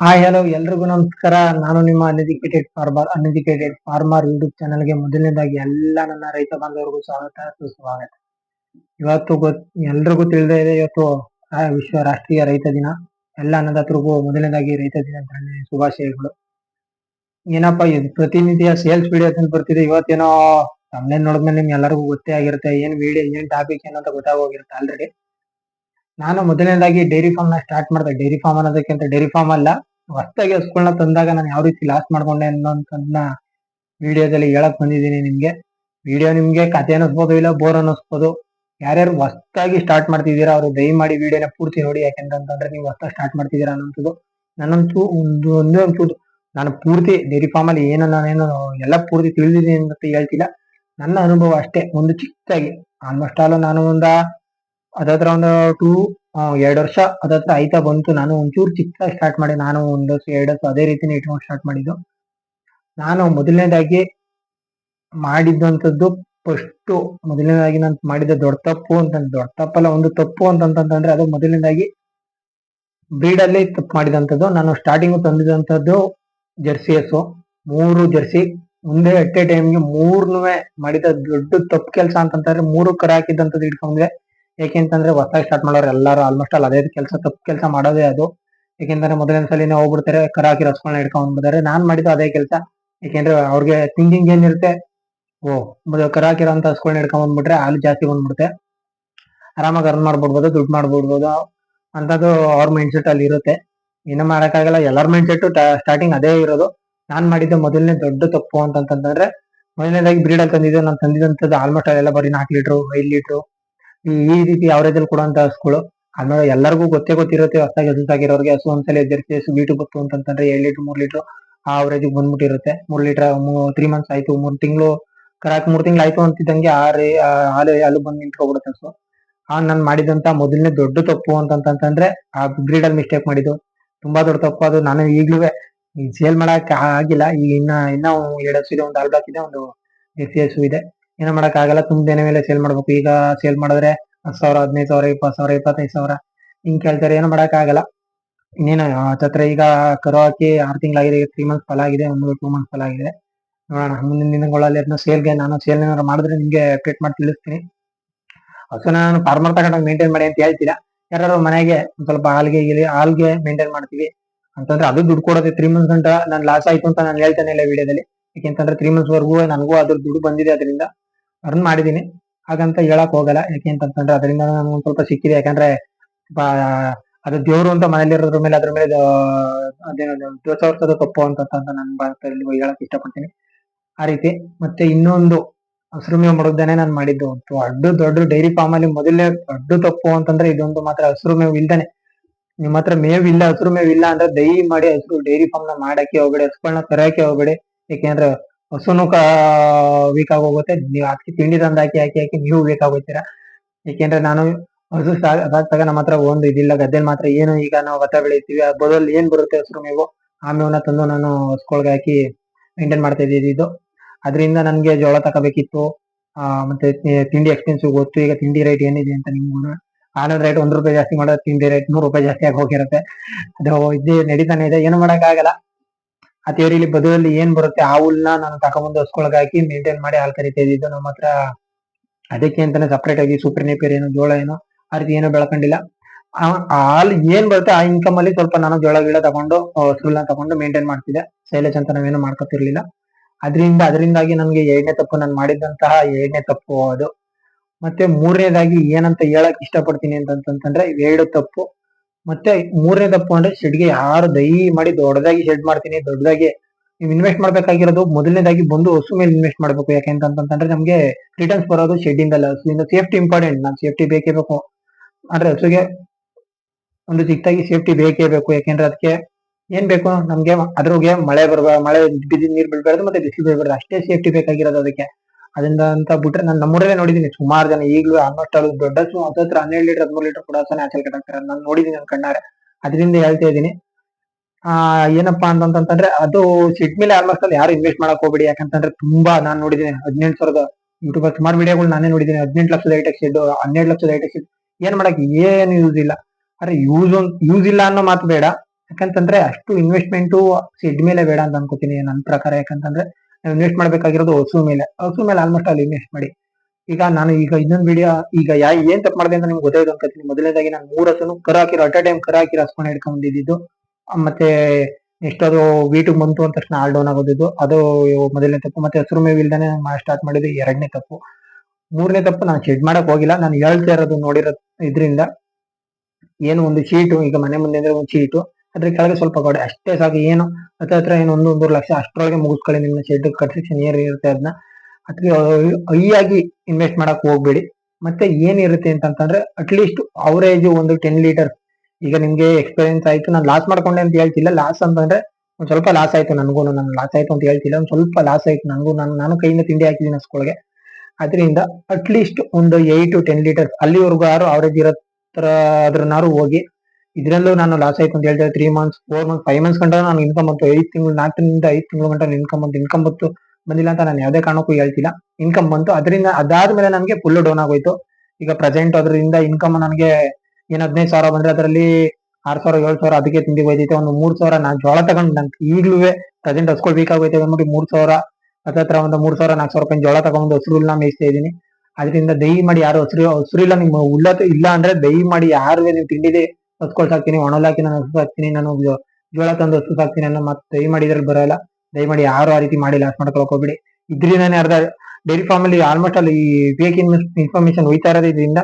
Hi hello ಎಲ್ರಿಗೂ ನಮಸ್ಕಾರ. ನಾನು ನಿಮ್ಮ uneducated farmer uneducated farmer YouTube ಚಾನಲ್ಗೆ ಮೊದಲನೇದಾಗಿ ಎಲ್ಲ ನನ್ನ ರೈತ ಬಾಂಧವರಿಗೂ ಸ್ವಾಗತ, ಸುಸ್ವಾಗತ. ಇವತ್ತು ಗೊತ್, ಎಲ್ರಿಗೂ ತಿಳಿದೇ ಇದೆ, ಇವತ್ತು ವಿಶ್ವ ರಾಷ್ಟ್ರೀಯ ರೈತ ದಿನ. ಎಲ್ಲ ಅನ್ನದಾತರಿಗೂ ಮೊದಲನೇದಾಗಿ ರೈತ ದಿನಾಚರಣೆ ಶುಭಾಶಯಗಳು. ಏನಪ್ಪಾ, ಇದು ಪ್ರತಿನಿತ್ಯ ಸೇಲ್ಸ್ ವಿಡಿಯೋ ಅಂತ ಬರ್ತಿದೆ. ಇವತ್ತೇನೋ ತಮ್ಮನೇ ನೋಡಿದ್ಮೇಲೆ ನಿಮ್ಗೆ ಎಲ್ಲರಿಗೂ ಗೊತ್ತೇ ಆಗಿರುತ್ತೆ. ಏನ್ ವಿಡಿಯೋ ಏನ್ ಟಾಪಿಕ್ ಏನು ಅಂತ ಗೊತ್ತಾಗೋಗಿರುತ್ತೆ ಆಲ್ರೆಡಿ ನಾನು ಮೊದಲನೇದಾಗಿ ಡೈರಿ ಫಾರ್ಮ್ನ ಸ್ಟಾರ್ಟ್ ಮಾಡಿದೆ. ಡೈರಿ ಫಾರ್ಮ್ ಅನ್ನೋದಕ್ಕಿಂತ ಡೈರಿ ಫಾರ್ಮ್ ಅಲ್ಲ. ಹೊಸದಾಗಿ ಸ್ಕೂಲ್ನ ತಂದಾಗ ನಾನು ಯಾವ ರೀತಿ ಲಾಸ್ ಮಾಡ್ಕೊಂಡೆ ಅನ್ನೋದನ್ನ ವಿಡಿಯೋದಲ್ಲಿ ಹೇಳಕ್ ಬಂದಿದ್ದೀನಿ ನಿಮ್ಗೆ. ವಿಡಿಯೋ ನಿಮ್ಗೆ ಕತೆ ಅನ್ನಿಸ್ಬೋದು ಇಲ್ಲ ಬೋರ್ ಅನ್ನಿಸ್ಬೋದು ಯಾರ್ಯಾರು ಹೊಸ್ತಾಗಿ ಸ್ಟಾರ್ಟ್ ಮಾಡ್ತಿದ್ದೀರಾ ಅವರು ದಯಮಾಡಿ ವಿಡಿಯೋನ ಪೂರ್ತಿ ನೋಡಿ. ಯಾಕೆಂತಂದ್ರೆ ನೀವು ಹೊಸ್ತಾಗಿ ಸ್ಟಾರ್ಟ್ ಮಾಡ್ತಿದ್ದೀರಾ ಅನ್ನೋಂಥದ್ದು. ನನ್ನಂತೂ ಒಂದು, ಒಂದೇ ಒಂದು ನಾನು ಪೂರ್ತಿ ಡೈರಿ ಫಾರ್ಮ್ ಅಲ್ಲಿ ಏನೋ ನಾನೇನು ಎಲ್ಲ ಪೂರ್ತಿ ತಿಳಿದಿದ್ದೀನಿ ಅಂತ ಹೇಳ್ತಿಲ್ಲ. ನನ್ನ ಅನುಭವ ಅಷ್ಟೇ. ಒಂದು ಚಿಕ್ಕದಾಗಿ. ಆಲ್ಮೋಸ್ಟ್ ಆಲ್ ನಾನು ಒಂದ ಅದತ್ರ ಒಂದು ಟೂ ಎರಡು ವರ್ಷ ಅದತ್ರ ಆಯ್ತಾ ಬಂತು. ನಾನು ಒಂಚೂರು ಚಿಕ್ಕ ಸ್ಟಾರ್ಟ್ ಮಾಡಿ, ನಾನು ಒಂದು ವರ್ಷ, ಎರಡು ವರ್ಷ ಅದೇ ರೀತಿನೇ ಇಟ್ಕೊಂಡು ಸ್ಟಾರ್ಟ್ ಮಾಡಿದ್ದು. ನಾನು ಮೊದಲನೇದಾಗಿ ಮಾಡಿದ್ದಂಥದ್ದು ಫಸ್ಟ್ ಮೊದಲನೇದಾಗಿ ನಾನು ಮಾಡಿದ ದೊಡ್ಡ ತಪ್ಪು ಅಂತ ದೊಡ್ಡ ತಪ್ಪಲ್ಲ, ಒಂದು ತಪ್ಪು ಅಂತಂತಂದ್ರೆ ಅದು ಮೊದಲನೇದಾಗಿ ಬ್ರೀಡ್ ಅಲ್ಲಿ ತಪ್ಪು ಮಾಡಿದಂಥದ್ದು. ನಾನು ಸ್ಟಾರ್ಟಿಂಗ್ ತಂದಿದಂಥದ್ದು ಜರ್ಸಿ ಹಸು ಮೂರು ಜರ್ಸಿ, ಮುಂದೆ ಅಟ್ ಎ ಟೈಮ್ಗೆ ಮೂರ್ನೂ ಮಾಡಿದ ದೊಡ್ಡ ತಪ್ಪು ಕೆಲಸ ಅಂತಂತಂದ್ರೆ ಮೂರು ಕರ ಹಾಕಿದಂಥದ್ದು ಇಟ್ಕೊಂಡ್ರೆ ಯಾಕೆಂತಂದ್ರೆ ಹೊಸದಾಗಿ ಸ್ಟಾರ್ಟ್ ಮಾಡೋರು ಎಲ್ಲರೂ ಆಲ್ಮೋಸ್ಟ್ ಆಲ್ ಅದೇ ಕೆಲಸ, ತಪ್ಪು ಕೆಲಸ ಮಾಡೋದೇ ಅದು. ಯಾಕೆಂದ್ರೆ ಮೊದಲನೇ ಸಲಿನೇ ಹೋಗ್ಬಿಡ್ತಾರೆ ಕರ ಹಾಕಿ ರಸ್ಗಳನ್ನ ಹಿಡ್ಕೊಂಡ್ ಬಂದಿದ್ದಾರೆ ನಾನ್ ಮಾಡಿದ್ದು ಅದೇ ಕೆಲಸ. ಯಾಕೆಂದ್ರೆ ಅವ್ರಿಗೆ ಥಿಂಕಿಂಗ್ ಏನಿರುತ್ತೆ, ಓ ಕರ ಅಂತ ಹಸ್ಗಳನ್ನ ಹಿಡ್ಕೊಂಡ್ ಬಂದ್ಬಿಟ್ರೆ ಹಾಲು ಜಾಸ್ತಿ ಬಂದ್ಬಿಡುತ್ತೆ. ಆರಾಮಾಗಿ ಅರ್ನ್ ಮಾಡ್ಬಿಡ್ಬೋದು, ದುಡ್ಡು ಮಾಡ್ಬಿಡ್ಬೋದು. ಅಂತದ್ದು ಅವ್ರ ಮೈಂಡ್ ಸೆಟ್ ಅಲ್ಲಿ ಇರುತ್ತೆ. ಇನ್ನು ಮಾಡಕ್ಕಾಗಲ್ಲ. ಎಲ್ಲರ ಮೈಂಡ್ ಸೆಟ್ ಸ್ಟಾರ್ಟಿಂಗ್ ಅದೇ ಇರೋದು. ನಾನ್ ಮಾಡಿದ್ದ ಮೊದಲನೇ ದೊಡ್ಡ ತಪ್ಪು ಅಂತಂತಂದ್ರೆ, ಮೊದಲನೇದಾಗಿ ಬ್ರೀಡ್ ತಂದಿದ್ದೆ, ನಾನು ತಂದಿದ್ದಂಥದ್ದು ಆಲ್ಮೋಸ್ಟ್ ಅಲ್ಲೆಲ್ಲ ಬರೀ ನಾಲ್ಕು ಲೀಟ್ರು ಐದು ಲೀಟ್ರು ಈ ರೀತಿ ಅವರೇಜ್ ಅಲ್ಲಿ ಕೊಡುವಂತ ಹಸುಗಳು? ಆಮೇಲೆ ಎಲ್ಲರಿಗೂ ಗೊತ್ತೇ ಗೊತ್ತಿರುತ್ತೆ, ಹೊಸದಾಗಿ ಹಸು ಸಾಕಿರೋರಿಗೆ ಹಸು ಒಂದ್ಸಲ ಎದ್ದಿರ್ತಿ ಹಸು ಬೀಟು ಬತ್ತು ಅಂತಂದ್ರೆ ಏಳು ಲೀಟರ್, ಮೂರ್ ಲೀಟರ್ ಆ ಅವರೇಜಿಗೆ ಬಂದ್ಬಿಟ್ಟಿರುತ್ತೆ. ಮೂರ್ ಲೀಟರ್ ತ್ರೀ ಮಂತ್ಸ್ ಆಯ್ತು, ಮೂರ್ ತಿಂಗಳು ಕರಾಕ್ ಮೂರ್ ತಿಂಗಳು ಆಯ್ತು ಅಂತಿದ್ದಂಗೆ ಆ ರೇ ಹಾಲು ಹಾಲು ಬಂದು ನಿಂತ್ಕೊಬಿಡುತ್ತೆ ಹಸು. ಆ, ನಾನು ಮಾಡಿದಂತ ಮೊದಲನೇ ದೊಡ್ಡ ತಪ್ಪು ಅಂತಂತಂದ್ರೆ ಆ ಬ್ರೀಡ್ ಅಲ್ಲಿ ಮಿಸ್ಟೇಕ್ ಮಾಡಿದ್ದು. ತುಂಬಾ ದೊಡ್ಡ ತಪ್ಪು ಅದು. ನಾನು ಈಗ್ಲೂ ಸೇಲ್ ಮಾಡಕ್ ಆಗಿಲ್ಲ. ಈಗ ಇನ್ನ ಇನ್ನ ಎರಡು ಹಸು ಇದೆ, ಒಂದು ಹಾಲ್ ಇದೆ ಒಂದು ಎಸ್ ಹಸು ಇದೆ. ಏನೋ ಮಾಡಕ್ ಆಗಲ್ಲ ತುಂಬ ದಿನ ಮೇಲೆ ಸೇಲ್ ಮಾಡ್ಬೇಕು. ಈಗ ಸೇಲ್ ಮಾಡಿದ್ರೆ ಹತ್ತು ಸಾವಿರ, ಹದಿನೈದು ಸಾವಿರ, ಇಪ್ಪತ್ತು ಸಾವಿರ, ಇಪ್ಪತ್ತೈದು ಸಾವಿರ. ಹಿಂಗ್ ಕೇಳ್ತಾರೆ, ಏನೋ ಮಾಡಕ್ ಆಗಲ್ಲ ಇನ್ನೇನು ಹತ್ತತ್ರ ಈಗ ಕರು ಹಾಕಿ ಆರು ತಿಂಗಳಾಗಿದೆ ತ್ರೀ ಮಂತ್ಸ್ ಫಲ ಆಗಿದೆ, ಒಂದು ಟೂ ಮಂತ್ಸ್ ಫಲ ಆಗಿದೆ. ನೋಡೋಣ, ಮುಂದಿನ ದಿನಗಳಲ್ಲಿ ಅದನ್ನ ಸೇಲ್ಗೆ ನಾನು ಸೇಲ್ ಏನಾದ್ರು ಮಾಡಿದ್ರೆ ನಿಮ್ಗೆ ಅಪ್ಡೇಟ್ ಮಾಡಿ ತಿಳಿಸ್ತೀನಿ. ಹಸುನ ನಾನು ಫಾರ್ಮರ್ ತಗೊಂಡು ಮೇಂಟೈನ್ ಮಾಡಿ ಅಂತ ಹೇಳ್ತೀರಾ? ಯಾರು ಮನೆಗೆ ಒಂದ್ ಸ್ವಲ್ಪ ಹಾಲ್ಗೆ ಇಲ್ಲಿ ಹಾಲ್ಗೆ ಮೇಂಟೈನ್ ಮಾಡ್ತೀವಿ. ಅಂತಂದ್ರೆ ಅದು ದುಡ್ಡು ಕೊಡೋದು ತ್ರೀ ಮಂತ್ಸ್ ಗಂಟ, ನಾನು ಲಾಸ್ ಆಯ್ತು ಅಂತ ನಾನು ಹೇಳ್ತಾನೆ ಇಲ್ಲ ವಿಡಿಯೋದಲ್ಲಿ. ಯಾಕೆಂತಂದ್ರೆ ತ್ರೀ ಮಂತ್ಸ್ ವರ್ಗು ನನಗೂ ಅದ್ರ ದುಡ್ಡು ಬಂದಿದೆ ಅದರಿಂದ. ಅರ್ನ್ ಮಾಡಿದೀನಿ ಹಾಗಂತ ಹೇಳಕ್ ಹೋಗಲ್ಲ. ಯಾಕೆ ಅಂತಂದ್ರೆ ಅದರಿಂದ ನನ್ಗೆ ಒಂದ್ ಸ್ವಲ್ಪ ಸಿಕ್ಕಿದೆ. ಯಾಕಂದ್ರೆ ಅದು ದೇವ್ರು ಅಂತ ಮನೇಲಿರೋದ್ರ ಮೇಲೆ, ಅದ್ರ ಮೇಲೆ ಅದೇನೋ ವರ್ಷದ ತಪ್ಪು ಅಂತ ನನ್ನ ಭಾರತದಲ್ಲಿ ಹೇಳಕ್ ಇಷ್ಟಪಡ್ತೀನಿ. ಆ ರೀತಿ. ಮತ್ತೆ ಇನ್ನೊಂದು, ಹಸಿರು ಮೇವು ಮಡಗ್ದೇನೆ ನಾನು ಮಾಡಿದ್ದು. ದೊಡ್ಡ ದೊಡ್ಡ ಡೈರಿ ಫಾರ್ಮ್ ಅಲ್ಲಿ ಮೊದಲನೇ ದೊಡ್ಡ ತಪ್ಪು ಅಂತಂದ್ರೆ ಇದೊಂದು ಮಾತ್ರ ಹಸಿರು ಮೇವು ಇಲ್ದಾನೆ. ನಿಮ್ಮ ಹತ್ರ ಮೇವ್ ಇಲ್ಲ, ಹಸಿರು ಮೇವ್ ಇಲ್ಲ ಅಂದ್ರೆ ದೈ ಮಾಡಿ ಹಸಿರು ಡೈರಿ ಫಾರ್ಮ್ನ ಮಾಡಕ್ಕೆ ಹೋಗ್ಬೇಡಿ ಹಸುಗಳನ್ನ ತರಕ್ಕೆ ಹೋಗ್ಬೇಡಿ. ಯಾಕೆಂದ್ರೆ ಹಸುನು ವೀಕ್ ಆಗೋಗುತ್ತೆ. ನೀವು ಅದಕ್ಕೆ ತಿಂಡಿ ತಂದು ಹಾಕಿ ಹಾಕಿ ಹಾಕಿ ನೀವು ವೀಕ್ ಆಗೋಗ್ತೀರಾ ಏಕೆಂದ್ರೆ ನಾನು ಹಸು ಸಾಕಾಗ ನಮ್ಮ ಹತ್ರ ಒಂದು ಇದಿಲ್ಲ. ಗದ್ದೆಲ್ ಮಾತ್ರ ಏನು ಈಗ ನಾವು ಭತ್ತ ಬೆಳಿತೀವಿ. ಆ ಬದಲು ಏನ್ ಬರುತ್ತೆ ಹಸಿರು ಮೇವು ಆ ಮೇವನ್ನ ತಂದು ನಾನು ಹಸ್ಕೊಳ್ಗೆ ಹಾಕಿ ಮೇಂಟೈನ್ ಮಾಡ್ತಾ ಇದ್ದೀವಿ ಇದು. ಅದರಿಂದ ನನ್ಗೆ ಜೋಳ ತಗೋಬೇಕಿತ್ತು ಆ, ಮತ್ತೆ ತಿಂಡಿ ಎಕ್ಸ್ಪೆನ್ಸ್ ಗೊತ್ತು. ಈಗ ತಿಂಡಿ ರೇಟ್ ಏನಿದೆ ಅಂತ ನಿಮ್ಗೂ. ಆನಂದ್ ರೇಟ್ ಒಂದ್ ರೂಪಾಯಿ ಜಾಸ್ತಿ ಮಾಡೋದು ತಿಂಡಿ ರೇಟ್ ನೂರು ರೂಪಾಯಿ ಜಾಸ್ತಿ ಆಗಿ ಹೋಗಿರುತ್ತೆ. ಅದು ಇದೇ ನಡೀತಾನೆ ಇದೆ. ಏನು ಮಾಡಕ್ ಆಗಲ್ಲ ಆ ಥಿಯರಿಲಿ ಬದುವಲ್ಲಿ ಏನ್ ಬರುತ್ತೆ, ಆ ಹುಲ್ನ ನಾನು ತಕೊಂಡ್ಬಂದು ಹಸ್ಕೊಳಗ್ ಹಾಕಿ ಮೇಂಟೈನ್ ಮಾಡಿ ಹಾಲ್ ಕರಿತಾ ಇದ್ದಿದ್ದು ನಮ್ಮ ಹತ್ರ ಅದಕ್ಕೆ ಅಂತಾನೆ ಸಪ್ರೇಟ್ ಆಗಿ ಸೂಪರ್ ನೇಪೇರ್ ಏನು, ಜೋಳ ಏನು, ಆ ರೀತಿ ಏನೋ ಬೆಳ್ಕೊಂಡಿಲ್ಲ. ಹಾಲು ಏನ್ ಬರುತ್ತೆ, ಆ ಇನ್ಕಮ್ ಅಲ್ಲಿ ಸ್ವಲ್ಪ ನಾನು ಜೋಳ ಗಿಳ ತಗೊಂಡು ಹಸುಗಳನ್ನ ತಗೊಂಡು ಮೇಂಟೈನ್ ಮಾಡ್ತಿದ್ದೆ. ಸೈಲೇಜ್ ಅಂತ ನಾವೇನು ಮಾಡ್ಕೊತಿರ್ಲಿಲ್ಲ. ಅದರಿಂದ, ಅದರಿಂದಾಗಿ ನನ್ಗೆ ಎರಡನೇ ತಪ್ಪು ನಾನು ಮಾಡಿದ್ದಂತಹ ಎರಡನೇ ತಪ್ಪು ಅದು. ಮತ್ತೆ ಮೂರನೇದಾಗಿ ಏನಂತ ಹೇಳಕ್ ಇಷ್ಟಪಡ್ತೀನಿ ಅಂತಂತಂದ್ರೆ ಎರಡು ತಪ್ಪು. ಮತ್ತೆ ಮೂರನೇ ತಪ್ಪು ಅಂದ್ರೆ ಶೆಡ್ಗೆ ಯಾರು ದಯ ಮಾಡಿ ದೊಡ್ಡದಾಗಿ ಶೆಡ್ ಮಾಡ್ತೀನಿ, ದೊಡ್ಡದಾಗಿ ನೀವು ಇನ್ವೆಸ್ಟ್ ಮಾಡ್ಬೇಕಾಗಿರೋದು ಮೊದಲನೇದಾಗಿ ಬಂದು ಹಸು ಮೇಲೆ ಇನ್ವೆಸ್ಟ್ ಮಾಡ್ಬೇಕು. ಯಾಕೆಂತಂತಂದ್ರೆ ನಮಗೆ ರಿಟರ್ನ್ಸ್ ಬರೋದು ಶೆಡ್ ಇಂದಲ್ಲ ಹಸುವಿಂದ ಸೇಫ್ಟಿ ಇಂಪಾರ್ಟೆಂಟ್ ನಾನು ಸೇಫ್ಟಿ ಬೇಕೇ ಬೇಕು. ಅಂದ್ರೆ ಹಸುಗೆ ಒಂದು ಚಿಕ್ಕದಾಗಿ ಸೇಫ್ಟಿ ಬೇಕೇ ಬೇಕು. ಯಾಕೆಂದ್ರೆ ಅದಕ್ಕೆ ಏನ್ ಬೇಕು? ನಮ್ಗೆ ಅದ್ರಗೆ ಮಳೆ ಬರಬಾರ್ದು ಮಳೆ ಬಿದ್ದ ನೀರ್ ಬೀಳ್ಬಾರ್ದು ಮತ್ತೆ ಬಿಸಿಲು ಬೀಳ್ಬಾರ್ದು. ಅಷ್ಟೇ ಸೇಫ್ಟಿ ಬೇಕಾಗಿರೋದು ಅದಕ್ಕೆ. ಅದರಿಂದ ಅಂತ ಬಿಟ್ರೆ ನಾನು ನಮ್ಮೂರಲ್ಲೇ ನೋಡಿದೀನಿ. ಸುಮಾರು ಜನ ಈಗಲೂ ಆಲ್ಮೋಸ್ಟ್ ಆಲ್ ದೊಡ್ಡ ಹತ್ರ ಹನ್ನೆರಡು ಲೀಟರ್ ಹದಿಮೂರು ಲೀಟರ್ ಕೂಡ ನ್ಯಾಚುರಲ್ ಕಟ್ ಕಟ್ಟಾಕ್ತಾರೆ ನಾನು ನೋಡಿದೀನಿ ನನ್ನ ಕಣ್ಣಾರೆ. ಅದರಿಂದ ಹೇಳ್ತಾ ಇದ್ದೀನಿ. ಆ, ಏನಪ್ಪಾ ಅಂತಂತಂದ್ರೆ ಅದು ಸಿಟ್ ಮೇಲೆ ಆಲ್ಮೋಸ್ಟ್ ಅಲ್ಲಿ ಯಾರು ಇನ್ವೆಸ್ಟ್ ಮಾಡಕ್ ಹೋಗ್ಬೇಡಿ. ಯಾಕಂತಂದ್ರೆ ತುಂಬಾ ನಾನು ನೋಡಿದೀನಿ. ಹದಿನೆಂಟು ಸಾವಿರದ ಯೂಟ್ಯೂಬ್ ಸುಮಾರು ವಿಡಿಯೋಗಳು ನಾನೇ ನೋಡಿದೀನಿ. ಹದಿನೆಂಟು ಲಕ್ಷದ ಐಟೆಕ್ ಶೆಡ್ ಹನ್ನೆರಡು ಲಕ್ಷದ ಐಟೆಕ್ ಶೆಡ್ ಏನ್ ಮಾಡಕ್? ಏನು ಯೂಸ್ ಇಲ್ಲ. ಅರೆ ಯೂಸ್ ಯೂಸ್ ಇಲ್ಲ ಅನ್ನೋ ಮಾತು ಬೇಡ. ಯಾಕಂತಂದ್ರೆ ಅಷ್ಟು ಇನ್ವೆಸ್ಟ್ಮೆಂಟು ಸಿಡ್ ಮೇಲೆ ಬೇಡ ಅಂತ ಅನ್ಕೋತೀನಿ ನನ್ನ ಪ್ರಕಾರ. ಯಾಕಂತಂದ್ರೆ ಇನ್ವೆಸ್ಟ್ ಮಾಡ್ಬೇಕಾಗಿರೋದು ಹಸು ಮೇಲೆ. ಹಸು ಮೇಲೆ ಆಲ್ಮೋಸ್ಟ್ ಅಲ್ಲಿ ಇನ್ವೆಸ್ಟ್ ಮಾಡಿ. ಈಗ ನಾನು ಈಗ ಇನ್ನೊಂದು ವಿಡಿಯೋ ಈಗ ಯಾ, ಏನ್ ತಪ್ಪು ಮಾಡಿದೆ ಅಂತ ನಿಮ್ಗೆ ಗೊತ್ತಾಯ್ತು ಅನ್ಕೋತೀನಿ. ಮೊದಲನೇದಾಗಿ ನಾನು ಮೂರು ಹಸುನು ಕರ ಹಾಕಿರೋ, ಅಟ್ ಟೈಮ್ ಕರ ಹಾಕಿರೋ ಹಸ್ಕೊಂಡು ಹಿಡ್ಕೊಂಡು ಬಂದಿದ್ದು. ಮತ್ತೆ ನೆಕ್ಸ್ಟ್ ಅದು ವೀಟಿಗೆ ಬಂತು ಅಂತ ತಕ್ಷಣ ಆಲ್ ಡೌನ್ ಆಗೋದಿದ್ದು. ಅದು ಮೊದಲನೇ ತಪ್ಪು. ಮತ್ತೆ ಹಸಿರು ಮೇವು ಇಲ್ದಾನೆ ಸ್ಟಾರ್ಟ್ ಮಾಡಿದ್ದು ಎರಡನೇ ತಪ್ಪು. ಮೂರನೇ ತಪ್ಪು ನಾನು ಶೆಡ್ ಮಾಡಕ್ ಹೋಗಿಲ್ಲ. ನಾನು ಹೇಳ್ತಾ ಇರೋದು ನೋಡಿರೋ ಇದರಿಂದ. ಏನು ಒಂದು ಶೀಟು ಈಗ ಮನೆ ಮುಂದೆ ಅಂದ್ರೆ ಒಂದು ಶೀಟು ಅದ್ರ ಕೆಳಗೆ ಸ್ವಲ್ಪ ಕೊಡಿ ಅಷ್ಟೇ ಸಾಕು, ಏನು ಹತ್ರ ಹತ್ರ ಏನು ಒಂದು ಒಂದೂವರೆ ಲಕ್ಷ ಅಷ್ಟರೊಳಗೆ ಮುಗಿಸ್ಕೊಳ್ಳಿ ನಿಮ್ಮ ಶೆಡ್ ಕನ್ಸ್ಟ್ರಕ್ಷನ್ ಏನು ಇರುತ್ತೆ ಅದನ್ನ ಅದಕ್ಕೆ ಹೈಯಾಗಿ ಇನ್ವೆಸ್ಟ್ ಮಾಡಕ್ ಹೋಗ್ಬೇಡಿ. ಮತ್ತೆ ಏನಿರುತ್ತೆ ಅಂತಂತಂದ್ರೆ ಅಟ್ಲೀಸ್ಟ್ ಅವರೇಜ್ ಒಂದು ಟೆನ್ ಲೀಟರ್ ಈಗ ನಿಮ್ಗೆ ಎಕ್ಸ್ಪೀರಿಯನ್ಸ್ ಆಯ್ತು, ನಾನು ಲಾಸ್ ಮಾಡ್ಕೊಂಡೆ ಅಂತ ಹೇಳ್ತಿಲ್ಲ ಲಾಸ್ ಅಂತಂದ್ರೆ ಒಂದ್ ಸ್ವಲ್ಪ ಲಾಸ್ ಆಯ್ತು ನನಗೂ, ನಾನು ಲಾಸ್ ಆಯ್ತು ಅಂತ ಹೇಳ್ತಿಲ್ಲ, ಒಂದ್ ಸ್ವಲ್ಪ ಲಾಸ್ ಆಯ್ತು ನನಗೂ, ನಾನು ನಾನು ಕೈಯಿಂದ ತಿಂಡಿ ಹಾಕಿದ್ದೀನಿ ಅಸ್ಕೊಳಗೆ ಅದರಿಂದ ಅಟ್ಲೀಸ್ಟ್ ಒಂದು ಏಟ್ ಟು ಟೆನ್ ಲೀಟರ್ಸ್ ಅಲ್ಲಿವರೆಗೂ ಯಾರು ಅವರೇಜ್ ಇರೋ ತರ ಅದ್ರನ್ನಾರು ಹೋಗಿ ಇದ್ರಲ್ಲೂ ನಾನು ಲಾಸ್ ಆಯ್ತು ಅಂತ ಹೇಳ್ತಾರೆ three months four months five months ಗಂಟ ನಾನು ಇನ್ಕಮ್ ಬಂತು. ಐದು ತಿಂಗಳು ನಾಲ್ಕರಿಂದ ಐದು ತಿಂಗಳು ಗಂಟ ಇನ್ಕಮ್ ಬಂತು. ಇನ್ಕಮ್ ಬಂತು, ಬಂದಿಲ್ಲ ಅಂತ ನಾನು ಯಾವುದೇ ಕಾರಣಕ್ಕೂ ಹೇಳ್ತಿಲ್ಲ. ಇನ್ಕಮ್ ಬಂತು, ಅದರಿಂದ ಅದಾದ್ಮೇಲೆ ನನಗೆ ಫುಲ್ ಡೌನ್ ಆಗೋಯ್ತು. ಈಗ ಪ್ರೆಸೆಂಟ್ ಅದರಿಂದ ಇನ್ಕಮ್ ನನಗೆ ಏನ್ ಹದಿನೈದು ಸಾವಿರ ಬಂದ್ರೆ ಅದರಲ್ಲಿ ಆರ್ ಸಾವಿರ, ಏಳು ಸಾವಿರ ಅದಕ್ಕೆ ತಿಂಡಿ ಹೋಯ್ತೈತೆ. ಒಂದು ಮೂರ್ ಸಾವಿರ ನಾನು ಜೋಳ ತಗೊಂಡು ನಂಗೆ ಈಗಲೂ ಪ್ರೆಸೆಂಟ್ ಹಸ್ಕೊಳ್ಬೇಕಾಗೈತೆ ಅಂದ್ಬಿಟ್ಟು ಮೂರ್ ಸಾವಿರ ಹತ್ರ ಒಂದು ಮೂರ್ ಸಾವಿರ, ನಾಲ್ಕು ಸಾವಿರ ರೂಪಾಯಿ ಜೋಳ ತಗೊಂಡು ಹಸಿರುಲ್ನ ಮೇಯಿಸ್ತಾ ಇದ್ದೀನಿ. ಅದರಿಂದ ದಯ ಮಾಡಿ ಯಾರು ಹಸಿರು ಹಸಿರು ಇಲ್ಲ, ನಿಮ್ಮ ಉಲ್ಲ ಇಲ್ಲ ಅಂದ್ರೆ ದಯ ಮಾಡಿ ಯಾರು ನೀವು ತಿಂಡಿದೆ ಹಸ್ಕೊಳ್ ಸಾಕ್ತೀನಿ ಒಣಲಾಕಿ ನಾನು ಹಸು ಸಾಕ್ತೀನಿ ನಾನು ಜೋಳ ತಂದು ಹಸು ಸಾಕ್ತೀನಿ ಅನ್ನೋ ಮತ್ತೆ ದಯ ಮಾಡಿ ಇದ್ರಲ್ಲಿ ಬರೋಲ್ಲ. ದಯಮಾಡಿ ಯಾರು ಆ ರೀತಿ ಮಾಡಿ ಲಾಸ್ ಮಾಡ್ಕೊಳಕ್ ಇದ್ರಿಂದ ಇದ್ರಿಂದಾನೇ ಅರ್ಧ ಡೈರಿ ಫಾರ್ಮ್ ಅಲ್ಲಿ ಆಲ್ಮೋಸ್ಟ್ ಅಲ್ಲಿ ಫೇಕ್ ಇನ್ಫಾರ್ಮೇಶನ್ ಹೋಯ್ತಾ ಇರೋದು ಇದರಿಂದ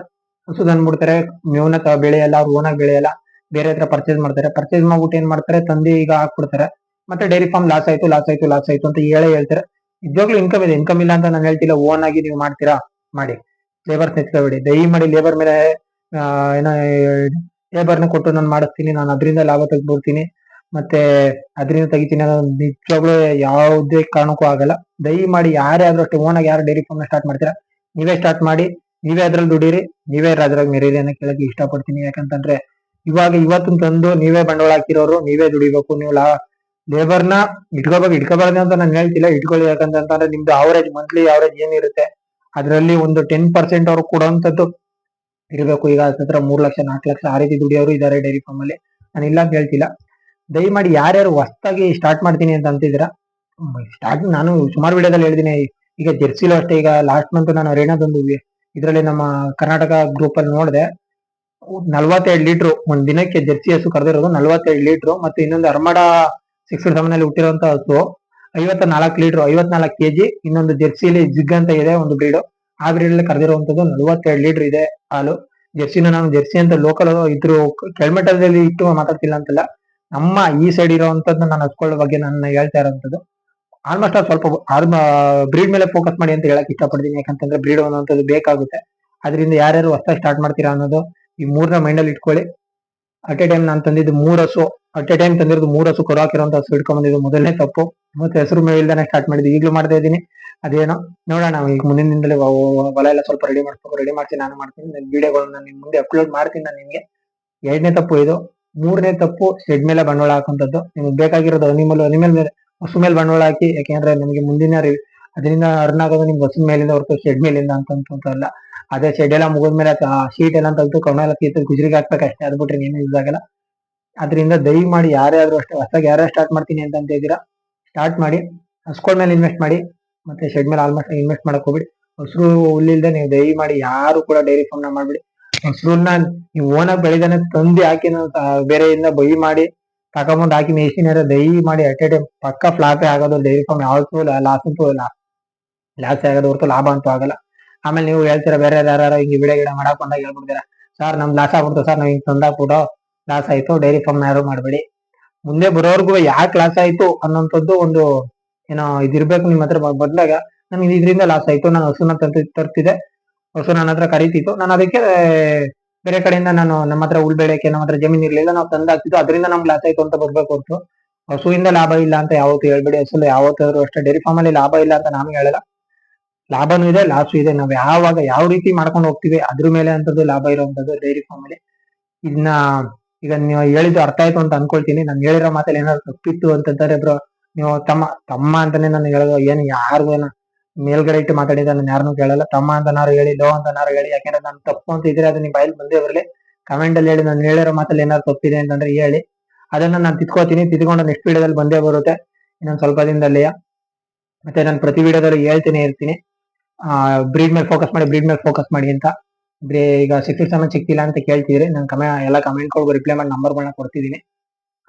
ಹಸು ತಂದ್ಬಿಡ್ತಾರೆ ಮೇವನ ಬೆಳೆಯಲ್ಲ ಅವ್ರು ಓನಾಗಿ ಬೆಳೆಯಲ್ಲ ಬೇರೆ ಹತ್ರ ಪರ್ಚೇಸ್ ಮಾಡ್ತಾರೆ. ಪರ್ಚೇಸ್ ಮಾಡ್ಬಿಟ್ಟು ಏನ್ ಮಾಡ್ತಾರೆ, ತಂದೆ ಈಗ ಹಾಕ್ಬಿಡ್ತಾರೆ. ಮತ್ತೆ ಡೈರಿ ಫಾರ್ಮ್ ಲಾಸ್ ಆಯ್ತು ಲಾಸ್ ಆಯ್ತು ಲಾಸ್ ಆಯ್ತು ಅಂತ ಹೇಳೇ ಹೇಳ್ತಾರೆ. ನಿಜವಾಗ್ಲೂ ಇನ್ಕಮ್ ಇದೆ ಇನ್ಕಮ್ ಇಲ್ಲ ಅಂತ ನಾನು ಹೇಳ್ತಿಲ್ಲ ಓನ್ ಆಗಿ ನೀವು ಮಾಡ್ತೀರಾ? ಮಾಡಿ. ಲೇಬರ್ಸ್ ನೆಚ್ಕೋಬೇಡಿ. ದಯ ಮಾಡಿ ಲೇಬರ್ ಮೇಲೆ ಏನೋ ಲೇಬರ್ನ ಕೊಟ್ಟು ನಾನು ಮಾಡಿಸ್ತೀನಿ, ನಾನು ಅದರಿಂದ ಲಾಭ ತೆಗೆದ್ಬಿಡ್ತೀನಿ. ಮತ್ತೆ ಅದರಿಂದ ತೆಗಿತೀನಿ ನಿಜವಾಗ್ಲೂ ಯಾವುದೇ ಕಾರಣಕ್ಕೂ ಆಗಲ್ಲ. ದಯಮಾಡಿ ಯಾರೇ ಆದ್ರೂ ಅಷ್ಟೇ ಓನಾಗಿ ಯಾರು ಡೈರಿ ಫಾರ್ಮ್ ಸ್ಟಾರ್ಟ್ ಮಾಡ್ತೀರಾ, ನೀವೇ ಸ್ಟಾರ್ಟ್ ಮಾಡಿ, ನೀವೇ ಅದ್ರಲ್ಲಿ ದುಡೀರಿ, ನೀವೇ ರಾಜರಾಗಿ ಮೆರೀರಿ ಅನ್ನೋ ಕೇಳಕ್ಕೆ ಇಷ್ಟಪಡ್ತೀನಿ. ಯಾಕಂತಂದ್ರೆ ಇವಾಗ ಇವತ್ತಿನ ತಂದು ನೀವೇ ಬಂಡವಾಳ ಹಾಕಿರೋರು, ನೀವೇ ದುಡಿಬೇಕು, ನೀವು ಲಾ ಲೇಬರ್ನ ಇಟ್ಕೋಬೇಕು, ಇಟ್ಕೋಬಾರ್ದು ಅಂತ ನಾನು ಹೇಳ್ತಿಲ್ಲ. ಇಟ್ಕೊಳ್ಳಿ, ಯಾಕಂತಂದ್ರೆ ನಿಮ್ದು ಅವರೇಜ್ ಮಂತ್ಲಿ ಅವರೇಜ್ ಏನಿರುತ್ತೆ, ಅದರಲ್ಲಿ ಒಂದು ಟೆನ್ ಪರ್ಸೆಂಟ್ ಅವ್ರು ಕೊಡುವಂತದ್ದು ಇರಬೇಕು. ಈಗ ಹತ್ರ ಮೂರ್ ಲಕ್ಷ, ನಾಲ್ಕು ಲಕ್ಷ ಆ ರೀತಿ ದುಡಿಯೋರು ಇದಾರೆ ಡೈರಿ ಫಾರ್ಮ್ ಅಲ್ಲಿ. ನಾನು ಇಲ್ಲ ಅಂತ ಹೇಳ್ತಿಲ್ಲ. ದಯಮಾಡಿ ಯಾರ್ಯಾರು ಹೊಸ್ತಾಗಿ ಸ್ಟಾರ್ಟ್ ಮಾಡ್ತೀನಿ ಅಂತ ಅಂತಿದ್ರ ಸ್ಟಾರ್ಟ್ ನಾನು ಸುಮಾರು ವಿಡಿಯೋದಲ್ಲಿ ಹೇಳಿದ್ದೀನಿ ಈಗ ಜೆರ್ಸಿಲೋ ಅಷ್ಟೇ, ಈಗ ಲಾಸ್ಟ್ ಮಂತ್ ನಾನು ಅರೇನಾದೊಂದು ಇದರಲ್ಲಿ ನಮ್ಮ ಕರ್ನಾಟಕ ಗ್ರೂಪ್ ಅಲ್ಲಿ ನೋಡಿದೆ ನಲ್ವತ್ತೆರಡು ಲೀಟ್ರು, ಒಂದ್ ದಿನಕ್ಕೆ ಜೆರ್ಸಿ ಹಸು ಕರೆದಿರೋದು ನಲ್ವತ್ತೆರಡು ಲೀಟ್ರು, ಮತ್ತೆ ಇನ್ನೊಂದು ಅರ್ಮಡ ಸಿಕ್ಸ್ ಸೆವೆನ್ ಅಲ್ಲಿ ಹಸು ಐವತ್ತ ನಾಲ್ಕು ಲೀಟ್ರು, ಐವತ್ನಾಲ್ಕು ಕೆಜಿ, ಇನ್ನೊಂದು ಜೆರ್ಸಿಲಿ ಜಿಗ್ ಅಂತ ಇದೆ, ಒಂದು ಬ್ರೀಡು ಅಲ್ಲಿ ಕರೆದಿರುವಂತದ್ದು ನಲ್ವತ್ತೆರಡು ಲೀಟರ್ ಇದೆ. ಹಾಲು, ಜೆರ್ಸಿನ ನಾನು ಜೆರ್ಸಿ ಅಂತ ಲೋಕಲ್ ಇದ್ರು, ಕೆಳಮಟ್ಟದಲ್ಲಿ ಇಟ್ಟು ಮಾತಾಡ್ತಿಲ್ಲ ಅಂತಲ್ಲ, ನಮ್ಮ ಈ ಸೈಡ್ ಇರೋವಂಥದ್ದು ನಾನು ಹಸ್ಕೊಳ್ಳೋ ಬಗ್ಗೆ ನಾನು ಹೇಳ್ತಾ ಇರೋವಂಥದ್ದು ಆಲ್ಮೋಸ್ಟ್ ಆಲ್ ಸ್ವಲ್ಪ ಬ್ರೀಡ್ ಮೇಲೆ ಫೋಕಸ್ ಮಾಡಿ ಅಂತ ಹೇಳಕ್ ಇಷ್ಟಪಡ್ತೀನಿ. ಯಾಕಂತಂದ್ರೆ ಬ್ರೀಡ್ ಅನ್ನೋಂಥದ್ದು ಬೇಕಾಗುತ್ತೆ. ಅದರಿಂದ ಯಾರ್ಯಾರು ಹೊಸ ಸ್ಟಾರ್ಟ್ ಮಾಡ್ತೀರಾ ಅನ್ನೋದು ಈ ಮೂರನ್ನ ಮೈಂಡಲ್ಲಿ ಇಟ್ಕೊಳ್ಳಿ. ಅಟ್ ಎ ಟೈಮ್ ನಾನು ತಂದಿದ್ದು ಮೂರು ಹಸು. ಅಟ್ ಎ ಟೈಮ್ ತಂದಿರೋದು ಮೂರು ಹಸು ಕೊಡು ಹಾಕಿರೋಂಥ ಹಸು ಇಟ್ಕೊಂಡ್ ಬಂದಿದ್ದು ಮೊದಲನೇ ತಪ್ಪು. ಮತ್ತೆ ಹೆಸರು ಮೇಲ್ದಾನೆ ಸ್ಟಾರ್ಟ್ ಮಾಡಿದ್ದು ಈಗಲೂ ಮಾಡ್ತಾ ಇದ್ದೀನಿ. ಅದೇನೋ? ನೋಡೋಣ, ಈಗ ಮುಂದಿನ ದಿನದಲ್ಲಿ ಹೊಲ ಎಲ್ಲ ಸ್ವಲ್ಪ ರೆಡಿ ಮಾಡ್ಬೇಕು ರೆಡಿ ಮಾಡ್ತೀನಿ, ನಾನು ಮಾಡ್ತೀನಿ. ವಿಡಿಯೋಗಳನ್ನ ನಿಮ್ ಮುಂದೆ ಅಪ್ಲೋಡ್ ಮಾಡ್ತೀನಿ ನಾನು ನಿಮ್ಗೆ. ಎರಡನೇ ತಪ್ಪು ಇದು. ಮೂರನೇ ತಪ್ಪು ಶೆಡ್ ಮೇಲೆ ಬಂಡವಾಳ ಹಾಕುವಂಥದ್ದು. ನಿಮ್ಗೆ ಬೇಕಾಗಿರೋದು ಅನಿಮಲ್ ಅನಿಮಲ್ ಮೇಲೆ, ಹಸು ಮೇಲೆ ಬಂಡವಾಳ ಹಾಕಿ, ಯಾಕೆಂದ್ರೆ ನಿಮಗೆ ಮುಂದಿನ ಅದರಿಂದ ಅರ್ನ್ ಆಗೋದು ನಿಮ್ಗೆ ಹಸಿನ ಮೇಲಿಂದ ಹೊರತು ಶೆಡ್ ಮೇಲಿಂದ ಅಂತ ಅಲ್ಲ ಅದೇ ಶೆಡ್ ಎಲ್ಲ ಮುಗಿದ್ಮೇಲೆ ಶೀಟ್ ಎಲ್ಲ ತೆಗೆದು ಕವನ ಎಲ್ಲ ತೀರ್ಥ ಗುಜರಿಗೆ ಹಾಕ್ಬೇಕಷ್ಟೇ ಅದು ಬಿಟ್ರೆ ಏನು ಯೂಸ್ ಆಗಲ್ಲ. ಅದರಿಂದ ದಯಮಾಡಿ ಯಾರೇ ಆದ್ರೂ ಅಷ್ಟೇ, ಹೊಸದಾಗಿ ಯಾರೇ ಸ್ಟಾರ್ಟ್ ಮಾಡ್ತೀನಿ ಅಂತ ಅಂತ ಸ್ಟಾರ್ಟ್ ಮಾಡಿ ಹಸ್ಕೊಂಡ್ ಮೇಲೆ ಇನ್ವೆಸ್ಟ್ ಮಾಡಿ. ಮತ್ತೆ ಶೆಡ್ ಮೇಲೆ ಆಲ್ಮೋಸ್ಟ್ ಇನ್ವೆಸ್ಟ್ ಮಾಡಕ್ ಹೋಗ್ಬಿಡಿ. ಹಸಿರು ಹುಲ್ಲಿಲ್ದೆ ನೀವು ದಯ ಮಾಡಿ ಯಾರು ಕೂಡ ಡೈರಿ ಫಾರ್ಮ್ನ ಮಾಡ್ಬಿಡಿ. ಹಸಿರುನ್ನ ನೀವು ಓನಾಗಿ ಬೆಳೆದಾನೆ ತಂದು ಹಾಕಿ ಬೇರೆಯಿಂದ ಬೈ ಮಾಡಿ ತಗೊಂಬಂದು ಹಾಕಿ ಮೇಸಿನ ದಯ ಮಾಡಿ ಅಟ್ ಎ ಪಕ್ಕ ಫ್ಲಾಪೇ ಆಗೋದು ಡೈರಿ ಫಾರ್ಮ್ ಯಾವತ್ತೂ ಲಾಸ್ ಅಂತೂ ಲಾಸ್ ಆಗೋದು ಹೊರತು ಲಾಭ ಅಂತೂ ಆಗಲ್ಲ. ಆಮೇಲೆ ನೀವು ಹೇಳ್ತೀರಾ ಬೇರೆ ಯಾರು ಹಿಂಗೆ ಬಿಡ ಗಿಡ ಮಾಡಕ್ ಬಂದಾಗ ಹೇಳ್ಬಿಡ್ತೀರಾ, ಸರ್ ನಮ್ ಲಾಸ್ ಆಗ್ಬಿಡ್ತು, ಸರ್ ನಾವು ಹಿಂಗ್ ತಂದಾಕ್ಬಿಟ್ಟು ಲಾಸ್ ಆಯ್ತು ಡೈರಿ ಫಾರ್ಮ್ ಯಾರು ಮಾಡಬೇಡಿ. ಮುಂದೆ ಬರೋರ್ಗು ಯಾಕೆ ಲಾಸ್ ಆಯ್ತು ಅನ್ನೋಂಥದ್ದು ಒಂದು ಏನೋ ಇದಿರ್ಬೇಕು ನಿಮ್ಮ ಹತ್ರ ಬದ್ಲಾಗ ನನ್ಗೆ ಇದರಿಂದ ಲಾಸ್ ಆಯ್ತು. ನಾನು ಹಸುನ ತಂದು ತರ್ತಿದೆ ಹಸು ನನ್ನ ಹತ್ರ ಕರೀತಿತ್ತು. ನಾನು ಅದಕ್ಕೆ ಬೇರೆ ಕಡೆಯಿಂದ ನಾನು ನಮ್ಮ ಹತ್ರ ಉಳ್ ಬೆಳೆಯಕ್ಕೆ ನಮ್ಮ ಹತ್ರ ಜಮೀನ್ ಇರ್ಲಿಲ್ಲ. ನಾವು ತಂದಾಕ್ತಿದ್ದು ಅದರಿಂದ ನಮ್ಗೆ ಲಾಸ್ ಆಯ್ತು ಅಂತ ಬರ್ಬೇಕು ಹೊರತು. ಹಸುವಿಂದ ಲಾಭ ಇಲ್ಲ ಅಂತ ಯಾವತ್ತು ಹೇಳ್ಬೇಡಿ. ಹಸು ಯಾವತ್ತಾದ್ರೂ ಅಷ್ಟೇ ಡೈರಿ ಫಾರ್ಮ್ ಅಲ್ಲಿ ಲಾಭ ಇಲ್ಲ ಅಂತ ನಾನು ಹೇಳಲ್ಲ. ಲಾಭನೂ ಇದೆ ಲಾಸು ಇದೆ. ನಾವು ಯಾವಾಗ ಯಾವ ರೀತಿ ಮಾಡ್ಕೊಂಡು ಹೋಗ್ತೀವಿ ಅದ್ರ ಮೇಲೆ ಅಂತದ್ದು ಲಾಭ ಇರುವಂತದ್ದು ಡೈರಿ ಫಾರ್ಮ್ ಅಲ್ಲಿ. ಇದನ್ನ ಈಗ ನೀವು ಹೇಳಿದ್ದು ಅರ್ಥ ಆಯ್ತು ಅಂತ ಅನ್ಕೊಳ್ತೀನಿ. ನಾನು ಹೇಳಿರೋ ಮಾತಲ್ಲಿ ಏನಾದ್ರು ತಪ್ಪಿತ್ತು ಅಂತಂದ್ರೆ ನೀವು ತಮ್ಮ ತಮ್ಮ ಅಂತಾನೆ ನಾನು ಹೇಳೋದು, ಏನು ಯಾರಿಗೂ ಏನು ಮೇಲ್ಗಡೆ ಇಟ್ಟು ಮಾತಾಡಿದ ನಾನು ಯಾರನ್ನೂ ಕೇಳಲ್ಲ. ತಮ್ಮ ಅಂತನಾರು ಹೇಳಿ, ಲೋ ಅಂತನಾರು ಹೇಳಿ, ಯಾಕೆಂದ್ರೆ ನಾನು ತಪ್ಪು ಅಂತ ಇದ್ರೆ ಅದು ನಿಮ್ ಬಾಯಲ್ಲಿ ಬಂದೇ ಬರಲಿ. ಕಮೆಂಟ್ ಅಲ್ಲಿ ಹೇಳಿ, ನಾನು ಹೇಳಿರೋ ಮಾತಲ್ಲಿ ಏನಾದ್ರು ತಪ್ಪಿದೆ ಅಂತಂದ್ರೆ ಹೇಳಿ. ಅದನ್ನ ನಾನು ತಿದ್ಕೋತೀನಿ. ತಿದ್ಕೊಂಡು ನೆಕ್ಸ್ಟ್ ವಿಡಿಯೋದಲ್ಲಿ ಬಂದೇ ಬರುತ್ತೆ. ಇನ್ನೊಂದು ಸ್ವಲ್ಪ ದಿನದಲ್ಲಿ ಮತ್ತೆ ನಾನು ಪ್ರತಿ ವಿಡಿಯೋದಲ್ಲಿ ಹೇಳ್ತೀನಿ, ಇರ್ತೀನಿ. ಬ್ರೀಡ್ ಮೇಲೆ ಫೋಕಸ್ ಮಾಡಿ ಬ್ರೀಡ್ ಮೇಲೆ ಫೋಕಸ್ ಮಾಡಿ ಅಂತ. ಈಗ ಸಿಕ್ಸ್ ಸೆವೆನ್ ಸಿಕ್ತಿಲ್ಲ ಅಂತ ಕೇಳ್ತಿದ್ರಿ. ನಾನು ಕಮೆ, ಎಲ್ಲ ಕಮೆಂಟ್ಗಳಿಗೂ ರಿಪ್ಲೈ ಮಾಡಿ ನಂಬರ್ಗಳನ್ನ ಕೊಡ್ತಿದ್ದೀನಿ.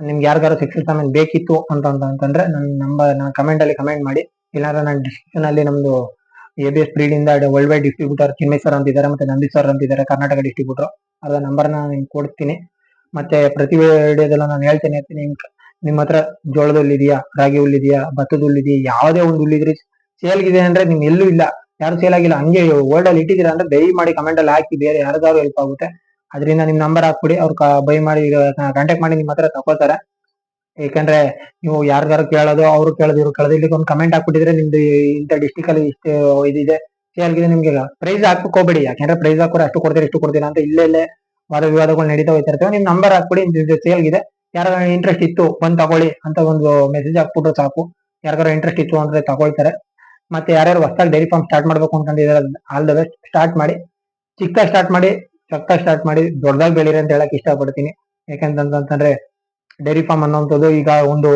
ನಿಮ್ಗೆ ಯಾರಿಗಾರು ಸಿಕ್ಸ್ ಸೆವೆನ್ ಬೇಕಿತ್ತು ಅಂತ ಅಂತ ಅಂತಂದ್ರೆ ನನ್ನ ನಂಬರ್ ನನ್ನ ಕಮೆಂಟ್ ಅಲ್ಲಿ ಕಮೆಂಟ್ ಮಾಡಿ. ಇಲ್ಲಾಂದ್ರೆ ನಾನು ಡಿಸ್ಕ್ರಿಪ್ಷನ್ ಅಲ್ಲಿ ನಮ್ದು ಎ ಬಿ ಎಸ್ ಬ್ರೀಡ್ ಇಂದ world wide distributor Chinmay sir ಅಂತಿದ್ದಾರೆ ಮತ್ತೆ ನಂದಿ ಸರ್ ಅಂತಿದ್ದಾರೆ, ಕರ್ನಾಟಕ ಡಿಸ್ಟ್ರಿಬ್ಯೂಟರ್ ಅದ್ರ ನಂಬರ್ನ ನಿಮ್ಗೆ ಕೊಡ್ತೀನಿ. ಮತ್ತೆ ಪ್ರತಿ ವಿಡಿಯೋದಲ್ಲೂ ನಾನು ಹೇಳ್ತೇನೆ ನಿಮ್- ನಿಮ್ಮ ಹತ್ರ ಜೋಳದ ಹುಲ್ಲಿದೆಯಾ ರಾಗಿ ಹುಲ್ಲು ಇದೆಯಾ, ಭತ್ತದ ಹುಲ್ಲಿದೆಯಾ ಯಾವುದೇ ಒಂದು ಹುಲ್ಲಿದ್ರಿ ಸೇಲ್ ಸೇಲ್ಗಿದೆ ಅಂದ್ರೆ ನಿಮ್ ಎಲ್ಲೂ ಇಲ್ಲ. ಯಾರು ಸೇಲ್ ಆಗಿಲ್ಲ, ಹಂಗೆ ವರ್ಲ್ಡ್ ಅಲ್ಲಿ ಇಟ್ಟಿದ್ದೀರಾ ಅಂದ್ರೆ ದಯ ಮಾಡಿ ಕಮೆಂಟ್ ಅಲ್ಲಿ ಹಾಕಿ, ಬೇರೆ ಯಾರಿಗಾದ್ರು ಹೆಲ್ಪ್ ಆಗುತ್ತೆ. ಅದರಿಂದ ನಿಮ್ ನಂಬರ್ ಹಾಕ್ಬಿಡಿ, ಅವ್ರು ಬೈ ಮಾಡಿ ಕಾಂಟ್ಯಾಕ್ಟ್ ಮಾಡಿ ನಿಮ್ ಹತ್ರ ತಗೋತಾರೆ ಯಾಕಂದ್ರೆ ನೀವು ಯಾರ್ಗಾರು ಕೇಳೋದು, ಅವ್ರು ಕೇಳೋದು, ಇವ್ರು ಕೇಳೋದು ಇಲ್ಲಿ ಒಂದು ಕಮೆಂಟ್ ಹಾಕ್ಬಿಟ್ಟಿದ್ರೆ ನಿಮ್ದು ಇಂಥ ಡಿಸ್ಟಿಕ್ ಅಲ್ಲಿ ಇಷ್ಟು ಇದಿದೆ. ಸೇಲ್ಗಿದೆ ನಿಮ್ಗೆ ಪ್ರೈಸ್ ಹಾಕಕ್ ಹೋಗ್ಬೇಡಿ ಯಾಕಂದ್ರೆ ಪ್ರೈಸ್ ಹಾಕೋರು ಅಷ್ಟು ಕೊಡ್ತೀರಾ, ಇಷ್ಟು ಕೊಡ್ತೀರಾ ಅಂತ ಇಲ್ಲೇ ಇಲ್ಲೇ ವಾದ ವಿವಾದಗಳು ನಡೀತಾ ಇರ್ತವೆ. ನಿಮ್ ನಂಬರ್ ಹಾಕ್ಬಿಡಿ ಸೇಲ್ಗಿದೆ ಯಾರ ಇಂಟ್ರೆಸ್ಟ್ ಇತ್ತು, ಬಂದ್ ತಗೊಳ್ಳಿ ಅಂತ ಒಂದು ಮೆಸೇಜ್ ಹಾಕ್ಬಿಟ್ರೆ ಸಾಕು. ಯಾರಿಗಾರ ಇಂಟ್ರೆಸ್ಟ್ ಇತ್ತು ಅಂದ್ರೆ ತಗೊಳ್ತಾರೆ. ಮತ್ತೆ ಯಾರ್ಯಾರು ಹೊಸದಾಗಿ ಡೈರಿ ಫಾರ್ಮ್ ಸ್ಟಾರ್ಟ್ ಮಾಡ್ಬೇಕು ಅನ್ಕೊಂಡಿದ್ದಾರೆ ಆಲ್ ದ ಬೆಸ್ಟ್ ಸ್ಟಾರ್ಟ್ ಮಾಡಿ, ಚಿಕ್ಕ ಸ್ಟಾರ್ಟ್ ಮಾಡಿ ಚೊಕ್ಕಾಗಿ ಸ್ಟಾರ್ಟ್ ಮಾಡಿ ದೊಡ್ಡದಾಗಿ ಬೆಳೀರಿ ಅಂತ ಹೇಳಕ್ ಇಷ್ಟಪಡ್ತೀನಿ. ಯಾಕಂತಂದ್ರೆ ಡೈರಿ ಫಾರ್ಮ್ ಅನ್ನೋಂಥದ್ದು ಈಗ ಒಂದು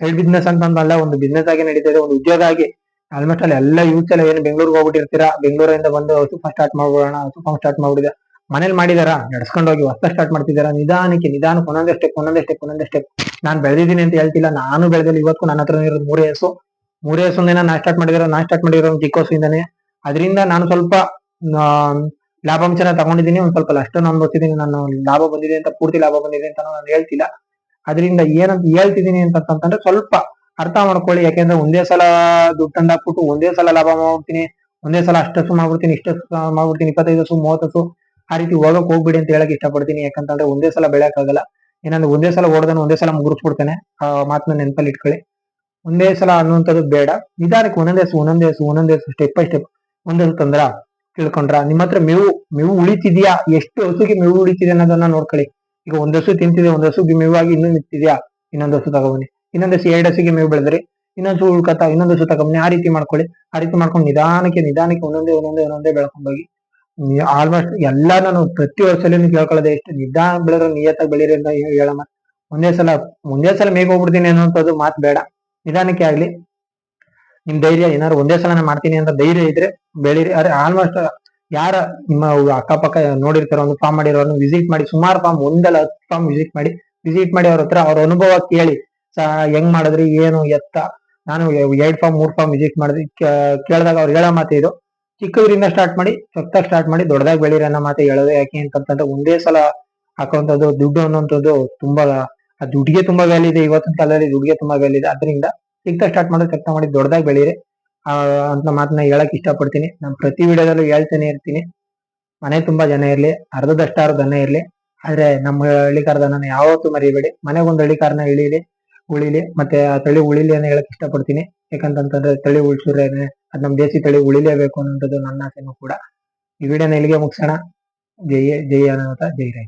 ಸೈಡ್ ಬಿಸ್ನೆಸ್ ಅಂತಂದಲ್ಲ ಒಂದು ಬಿಸ್ನೆಸ್ ಆಗಿ ನಡೀತಿದೆ ಒಂದು ಉದ್ಯೋಗ ಆಗಿ. ಆಲ್ಮೋಸ್ಟ್ ಅಲ್ಲಿ ಎಲ್ಲ ಯೂತ್ ಎಲ್ಲ ಏನು ಬೆಂಗಳೂರಿಗೆ ಹೋಗ್ಬಿಟ್ಟಿರ್ತೀರಾ? ಬೆಂಗಳೂರಿಂದ ಬಂದು ಫಾರ್ಮ್ ಸ್ಟಾರ್ಟ್ ಮಾಡ್ಬೋಣ ಹಸು ಫಾರ್ಮ್ ಸ್ಟಾರ್ಟ್ ಮಾಡ್ಬಿಟ್ಟಿದೆ ಮನೇಲಿ ಮಾಡಿದಾರ? ನಡ್ಸ್ಕೊಂಡು ಹೋಗಿ ಹೊಸ ಸ್ಟಾರ್ಟ್ ಮಾಡ್ತಿದಾರ? ನಿಧಾನಕ್ಕೆ ನಿಧಾನಕ್ಕೆ ಒಂದೊಂದೇ ಸ್ಟೆಪ್ ಒಂದೊಂದೇ ಸ್ಟೆಪ್ ಒಂದೊಂದೇ ಸ್ಟೆಪ್ ನಾನು ಬೆಳೆದಿದ್ದೀನಿ ಅಂತ ಹೇಳ್ತಿಲ್ಲ, ನಾನು ಬೆಳೆದಿಲ್ಲ ಇವತ್ತು ನನ್ನ ಹತ್ರ ಇರೋದು ಮೂರೇ ಹಸು. ಮೂರೇ ಹಸುಂದೇನ ನಾ ಸ್ಟಾರ್ಟ್ ಮಾಡಿದಾರ ನಾ ಸ್ಟಾರ್ಟ್ ಮಾಡಿರೋ ಚಿಕ್ಕ ಹಸುವಿಂದಾನೆ ಅದರಿಂದ ನಾನು ಸ್ವಲ್ಪ ಲಾಭಾಂಶನ ತಗೊಂಡಿದ್ದೀನಿ, ಒಂದ್ ಸ್ವಲ್ಪ ಅಷ್ಟು ನಾನು ಗೊತ್ತಿದ್ದೀನಿ ನಾನು ಲಾಭ ಬಂದಿದೆ ಅಂತ, ಪೂರ್ತಿ ಲಾಭ ಬಂದಿದೆ ಅಂತ ನಾನು ಹೇಳ್ತಿಲ್ಲ. ಅದರಿಂದ ಏನಂತ ಹೇಳ್ತಿದ್ದೀನಿ ಅಂತಂತಂದ್ರೆ ಸ್ವಲ್ಪ ಅರ್ಥ ಮಾಡ್ಕೊಳ್ಳಿ, ಯಾಕೆಂದ್ರೆ ಒಂದೇ ಸಲ ದುಡ್ಡು ತಂದು ಹಾಕ್ಬಿಟ್ಟು ಒಂದೇ ಸಲ ಲಾಭ ಮಾಡ್ತೀನಿ ಒಂದೇ ಸಲ ಅಷ್ಟಸ್ಸು ಮಾಡ್ಬಿಡ್ತೀನಿ, ಇಷ್ಟು ಮಾಡ್ಬಿಡ್ತೀನಿ, ಇಪ್ಪತ್ತೈದು ಹಸು ಮೂವತ್ತು ಆ ರೀತಿ ಹೋಗಕ್ ಹೋಗ್ಬಿಡಿ ಅಂತ ಹೇಳಕ್ ಇಷ್ಟಪಡ್ತೀನಿ, ಯಾಕಂತಂದ್ರೆ ಒಂದೇ ಸಲ ಬೆಳೆಯಕ್ಕಾಗಲ್ಲ ಏನಂದ್ರೆ ಒಂದೇ ಸಲ ಓಡದನ್ನು ಒಂದೇ ಸಲ ಮುಗಿಸ್ಬಿಡ್ತೇನೆ ಆ ಮಾತನ್ನ ನೆನಪಲ್ಲಿ ಇಟ್ಕೊಳ್ಳಿ. ಒಂದೇ ಸಲ ಅನ್ನುವಂಥದ್ದು ಬೇಡ, ನಿಧಾನಕ್ಕೆ ಒಂದೊಂದೇ ಹಸು ಒಂದೊಂದೇ ಒಂದೊಂದೇ ಸ್ಟೆಪ್ ಬೈ ಸ್ಟೆಪ್ ಒಂದೊಂದು ತಂದ್ರ? ತಿಳ್ಕೊಂಡ್ರ? ನಿಮ್ಮ ಹತ್ರ ಮೇವು ಮೇವು ಉಳಿತಿದ್ಯಾ? ಎಷ್ಟು ಹಸುಗೆ ಮೇವು ಉಳಿತಿದೆ ಅನ್ನೋದನ್ನ ನೋಡ್ಕೊಳ್ಳಿ. ಈಗ ಒಂದ್ ಹಸು ತಿಂತಿದೆ, ಒಂದ್ ಹಸುಗೆ ಮೇವಾಗಿ ಇನ್ನೂ ನಿಂತಿದ್ಯಾ? ಇನ್ನೊಂದ್ ಹಸು ತಗೊಬನ್ನಿ ಇನ್ನೊಂದ್ ಹಸು ಎರಡು ಹಸುಗೆ ಮೇವು ಬೆಳೆದ್ರಿ. ಇನ್ನೊಂದು ಹಸು ಉಳ್ಕತ್ತ ಇನ್ನೊಂದ್ ಹಸು ತಗೊಂಬನಿ ಆ ರೀತಿ ಮಾಡ್ಕೊಳ್ಳಿ. ಆ ರೀತಿ ಮಾಡ್ಕೊಂಡು ನಿಧಾನಕ್ಕೆ ನಿಧಾನಕ್ಕೆ ಒಂದೊಂದೇ ಒಂದೊಂದೇ ಒಂದೊಂದೇ ಬೆಳ್ಕೊಂಡೋಗಿ ಆಲ್ಮೋಸ್ಟ್ ಎಲ್ಲ ನಾನು ಪ್ರತಿ ವರ್ಷದಲ್ಲಿ ಕೇಳ್ಕೊಳ್ಳೋದೆ ಎಷ್ಟು ನಿಧಾನ ಬೆಳೆದ್ರೆ ನಿಯತ್ತಾಗಿ ಬೆಳೀರಿ ಅಂತ ಹೇಳಮ್ಮ. ಹೇಳೋ ಒಂದೇ ಸಲ ಒಂದೇ ಸಲ ಮೇಗ್ ಹೋಗ್ಬಿಡ್ತೀನಿ ಅನ್ನೋಂಥದ್ದು ಮಾತು ಬೇಡ. ನಿಧಾನಕ್ಕೆ ಆಗ್ಲಿ. ನಿಮ್ ಧೈರ್ಯ ಏನಾದ್ರು ಒಂದೇ ಸಲ ನಾನ್ ಮಾಡ್ತೀನಿ ಅಂತ ಧೈರ್ಯ ಇದ್ರೆ ಬೆಳೀರಿ. ಅರೆ ಆಲ್ಮೋಸ್ಟ್ ಯಾರ ನಿಮ್ಮ ಅಕ್ಕಪಕ್ಕ ನೋಡಿರ್ತಾರೋ, ಒಂದು ಫಾರ್ಮ್ ಮಾಡಿರೋನು ವಿಸಿಟ್ ಮಾಡಿ, ಸುಮಾರು ಫಾರ್ಮ್ ಒಂದಲ್ಲ ಹತ್ತು ಫಾರ್ಮ್ ವಿಸಿಟ್ ಮಾಡಿ ವಿಸಿಟ್ ಮಾಡಿ ಅವ್ರ ಹತ್ರ ಅವ್ರ ಅನುಭವ ಕೇಳಿ. ಹೆಂಗ್ ಮಾಡಿದ್ರಿ, ಏನು, ಎತ್ತ? ನಾನು ಎರಡ್ ಫಾರ್ಮ್ ಮೂರ್ ಫಾರ್ಮ್ ವಿಸಿಟ್ ಮಾಡಿದ್ವಿ. ಕೇಳಿದಾಗ ಅವ್ರು ಹೇಳೋ ಮಾತು ಇದು. ಚಿಕ್ಕದ್ರಿಂದ ಸ್ಟಾರ್ಟ್ ಮಾಡಿ ಸ್ವತ್ತಾಗಿ ಸ್ಟಾರ್ಟ್ ಮಾಡಿ, ದೊಡ್ಡದಾಗಿ ಬೆಳೀರಿ ಅನ್ನೋ ಮಾತು ಹೇಳೋದು ಯಾಕೆ ಅಂತಂತಂದ್ರೆ ಒಂದೇ ಸಲ ಹಾಕುವಂಥದ್ದು, ದುಡ್ಡು ಅನ್ನೋಂಥದ್ದು ತುಂಬಾ, ಆ ದುಡ್ಡಿಗೆ ತುಂಬಾ ವ್ಯಾಲ್ಯೂ ಇದೆ. ಇವತ್ತಿನ ಕಾಲದಲ್ಲಿ ದುಡ್ಡಿಗೆ ತುಂಬಾ ವ್ಯಾಲ್ಯೂ ಇದೆ. ಅದರಿಂದ ಚಿಕ್ಕದಾಗಿ ಸ್ಟಾರ್ಟ್ ಮಾಡೋದು ಕೆಲಸ ಮಾಡಿ, ದೊಡ್ಡದಾಗಿ ಬೆಳೀರಿ. ಅಂತ ಮಾತನ್ನ ಹೇಳಕ್ ಇಷ್ಟಪಡ್ತೀನಿ. ನಾನು ಪ್ರತಿ ವಿಡಿಯೋದಲ್ಲೂ ಹೇಳ್ತಾನೆ ಇರ್ತೀನಿ. ಮನೆ ತುಂಬಾ ಜನ ಇರ್ಲಿ, ಅರ್ಧದಷ್ಟಾರು ದನ ಇರ್ಲಿ. ಆದ್ರೆ ನಮ್ಮ ಹಳ್ಳಿಕಾರದ ನಾನು ಯಾವತ್ತೂ ಮರಿಬೇಡಿ. ಮನೆಗೊಂದು ಹಳ್ಳಿಕಾರನ ಇಳಿಲಿ, ಉಳಿಲಿ, ಮತ್ತೆ ಆ ತಳಿ ಉಳಿಲಿ ಅಂತ ಹೇಳಕ್ ಇಷ್ಟಪಡ್ತೀನಿ. ಯಾಕಂತಂತಂದ್ರೆ ತಳಿ ಉಳ್ಸಿದ್ರೆ ಅದ್ ನಮ್ ದೇಸಿ ತಳಿ ಉಳಿಲೇಬೇಕು ಅನ್ನೋದು ನನ್ನ ಆಸೆನೂ ಕೂಡ. ಈ ವಿಡಿಯೋನ ಇಲ್ಲಿಗೆ ಮುಗಿಸೋಣ. ಜೈ ಜೈ ಅನಂತ ಜೈ ರೈ